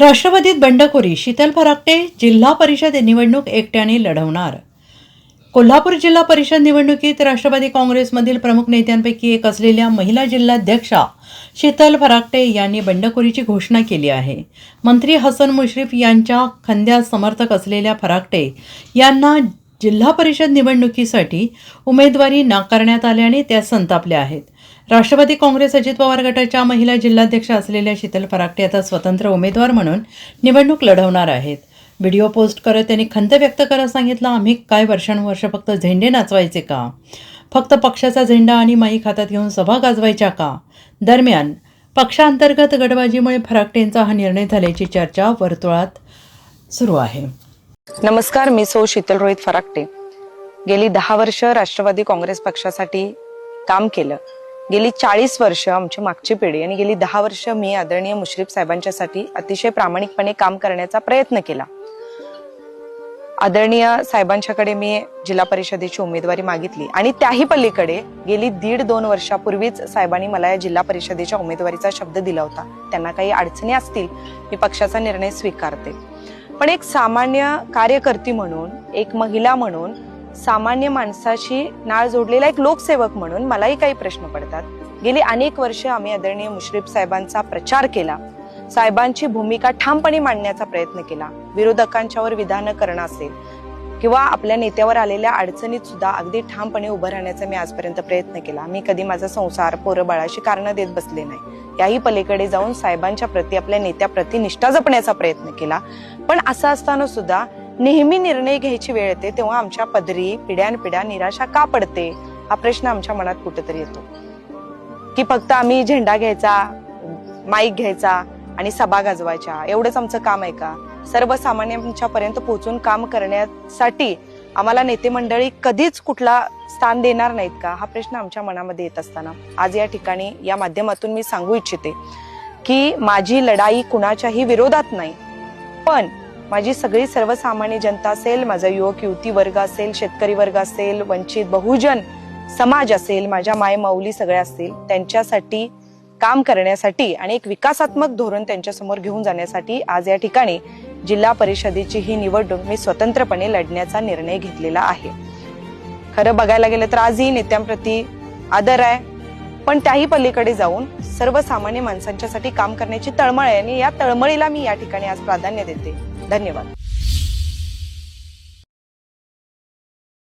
राष्ट्रवादीत बंडखोरी शीतल फराकटे जिल्हा परिषद निवडणूक एकट्याने लढवणार. कोल्हापूर जिल्हा परिषद निवडणुकीत राष्ट्रवादी काँग्रेसमधील प्रमुख नेत्यांपैकी एक असलेल्या महिला जिल्हाध्यक्षा शीतल फराकटे यांनी बंडखोरीची घोषणा केली आहे. मंत्री हसन मुश्रीफ यांच्या खंद्या समर्थक असलेल्या फराकटे यांना जिल्हा परिषद निवडणुकीसाठी उमेदवारी नाकारण्यात आल्याने त्या संतापल्या आहेत. राष्ट्रवादी काँग्रेस अजित पवार गटाच्या महिला जिल्हाध्यक्ष असलेल्या शीतल फराकटे आता स्वतंत्र उमेदवार म्हणून निवडणूक लढवणार आहेत. व्हिडिओ पोस्ट करत त्यांनी खंत व्यक्त करत सांगितलं आम्ही काय वर्षानुवर्ष फक्त झेंडे नाचवायचे का? फक्त पक्षाचा झेंडा आणि माईक हातात घेऊन सभा गाजवायच्या का? दरम्यान पक्षांतर्गत गडबाजीमुळे फराकटेंचा हा निर्णय झाल्याची चर्चा वर्तुळात सुरू आहे. नमस्कार मी सौ शीतल रोहित फराकटे गेली दहा वर्ष राष्ट्रवादी काँग्रेस पक्षासाठी काम केलं. गेली चाळीस वर्ष आमची मागची पिढी आणि गेली दहा वर्ष मी आदरणीय मुश्रीफ साहेबांच्यासाठी अतिशय प्रामाणिकपणे काम करण्याचा प्रयत्न केला. आदरणीय साहेबांच्याकडे मी जिल्हा परिषदेची उमेदवारी मागितली आणि त्याही पलीकडे गेली दीड दोन वर्षापूर्वीच साहेबांनी मला या जिल्हा परिषदेच्या उमेदवारीचा शब्द दिला होता. त्यांना काही अडचणी असतील मी पक्षाचा निर्णय स्वीकारते. पण एक सामान्य कार्यकर्ती म्हणून एक महिला म्हणून सामान्य माणसाशी नाळ जोडलेला एक लोकसेवक म्हणून मलाही काही प्रश्न पडतात. गेली अनेक वर्ष आम्ही आदरणीय मुश्रीफ साहेबांचा प्रचार केला. साहेबांची भूमिका ठामपणे मांडण्याचा प्रयत्न केला. विरोधकांच्यावर विधानं करणं असेल किंवा आपल्या नेत्यावर आलेल्या अडचणीत सुद्धा अगदी ठामपणे उभं राहण्याचा मी आजपर्यंत प्रयत्न केला. मी कधी माझा संसार पोरं बाळाशी कारणं देत बसले नाही. याही पलीकडे जाऊन साहेबांच्या प्रती आपल्या नेत्याप्रती निष्ठा जपण्याचा प्रयत्न केला. पण असं असताना सुद्धा नेहमी निर्णय घ्यायची वेळ येते तेव्हा आमच्या पदरी पिढ्यानपिढ्या निराशा का पडते? हा प्रश्न आमच्या मनात कुठेतरी येतो. की फक्त आम्ही झेंडा घ्यायचा माईक घ्यायचा आणि सभा गाजवायच्या. एवढंच आमचं काम आहे का? सर्वसामान्यांच्यापर्यंत पोहोचून काम करण्यासाठी आम्हाला नेते मंडळी कधीच कुठला स्थान देणार नाहीत का? हा प्रश्न आमच्या मनामध्ये येत असताना. आज या ठिकाणी या माध्यमातून मी सांगू इच्छिते की माझी लढाई कुणाच्याही विरोधात नाही. पण माझी सगळी सर्वसामान्य जनता असेल माझा युवक युवती वर्ग असेल शेतकरी वर्ग असेल वंचित बहुजन समाज असेल माझ्या माय माऊली सगळ्या असतील त्यांच्यासाठी काम करण्यासाठी आणि एक विकासात्मक धोरण त्यांच्यासमोर घेऊन जाण्यासाठी आज या ठिकाणी जिल्हा परिषदेची ही निवडणूक मी स्वतंत्रपणे लढण्याचा निर्णय घेतलेला आहे. खरं बघायला गेलं तर आजही नेत्यांप्रती आदर आहे. पण त्याही पलीकडे जाऊन सर्वसामान्य माणसांच्यासाठी काम करण्याची तळमळ आहे आणि या तळमळीला मी या ठिकाणी आज प्राधान्य देते. धन्यवाद.